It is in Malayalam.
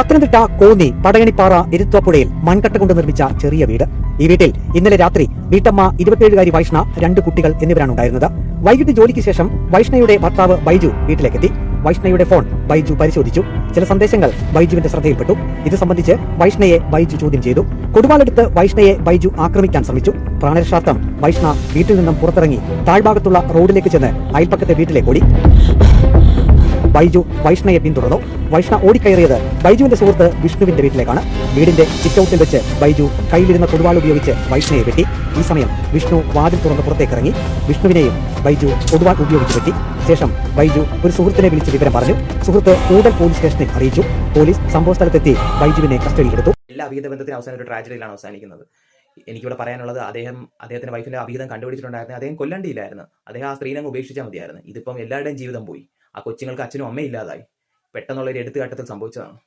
പത്തനംതിട്ട കോന്നി പടയണിപ്പാറ ഇരുത്തോപ്പുഴയിൽ മൺകട്ട കൊണ്ട് നിർമ്മിച്ച ചെറിയ വീട്. ഈ വീട്ടിൽ ഇന്നലെ രാത്രി വീട്ടമ്മ ഇരുപത്തിയേഴുകാരി വൈഷ്ണ രണ്ട് കുട്ടികൾ എന്നിവരാണ് ഉണ്ടായിരുന്നത്. വൈകിട്ട് ജോലിക്ക് ശേഷം വൈഷ്ണയുടെ ഭർത്താവ് ബൈജു വീട്ടിലേക്കെത്തി. വൈഷ്ണയുടെ ഫോൺ ബൈജു പരിശോധിച്ചു. ചില സന്ദേശങ്ങൾ ബൈജുവിന്റെ ശ്രദ്ധയിൽപ്പെട്ടു. ഇത് സംബന്ധിച്ച് വൈഷ്ണയെ ബൈജു ചോദ്യം ചെയ്തു. കൊടുവാളെടുത്ത് വൈഷ്ണയെ ബൈജു ആക്രമിക്കാൻ ശ്രമിച്ചു. പ്രാണരക്ഷാർത്ഥം വൈഷ്ണ വീട്ടിൽ നിന്നും പുറത്തിറങ്ങി താഴ്ഭാഗത്തുള്ള റോഡിലേക്ക് ചെന്ന് അയൽപ്പക്കത്തെ വീട്ടിലേക്ക് ഓടി. ബൈജു വൈഷ്ണയെ പിന്തുടർന്നു വൈഷ്ണ ഓടിക്കയറിയത് ബൈജുവിന്റെ സുഹൃത്ത് വിഷ്ണുവിന്റെ വീട്ടിലേക്കാണ്. വീടിന്റെ ചിറ്റൌട്ടിൽ വെച്ച് ബൈജു കയ്യിലിരുന്ന കൊടുവാൾ ഉപയോഗിച്ച് വൈഷ്ണയെ വെട്ടി. ഈ സമയം വിഷ്ണു വാതിൽ തുറന്ന് പുറത്തേക്ക് ഇറങ്ങി വിഷ്ണുവിനെയും ബൈജു കൊടുവാൾ ഉപയോഗിച്ച് വെട്ടി. ശേഷം ബൈജു ഒരു സുഹൃത്തിനെ വിളിച്ച് വിവരം പറഞ്ഞു. സുഹൃത്ത് കൂടുതൽ പോലീസ് സ്റ്റേഷനിൽ അറിയിച്ചു. പോലീസ് സംഭവ സ്ഥലത്തെത്തി ബൈജുവിനെ കസ്റ്റഡിയിലെടുത്തു എല്ലാ അഭിഹിത ബന്ധത്തിന് അവസാനം ഒരു ട്രാജഡിയിലാണ് അവസാനിക്കുന്നത്. എനിക്കിവിടെ പറയാനുള്ളത് അദ്ദേഹം അദ്ദേഹത്തിന്റെ വൈഫിന്റെ അഭിഹിതം കണ്ടുപിടിച്ചിട്ടുണ്ടായിരുന്നു. അദ്ദേഹം കൊല്ലണ്ടിയില്ലായിരുന്നു അദ്ദേഹം ആ സ്ത്രീനെ ഉപേക്ഷിച്ചാൽ മതിയായിരുന്നു. ഇതിപ്പം എല്ലാവരുടെയും ജീവിതം പോയി. ആ കൊച്ചുങ്ങൾക്ക് അച്ഛനും അമ്മയും ഇല്ലാതായി. പെട്ടെന്നുള്ള ഒരു എടുത്തുകാട്ടത്തിൽ സംഭവിച്ചതാണ്.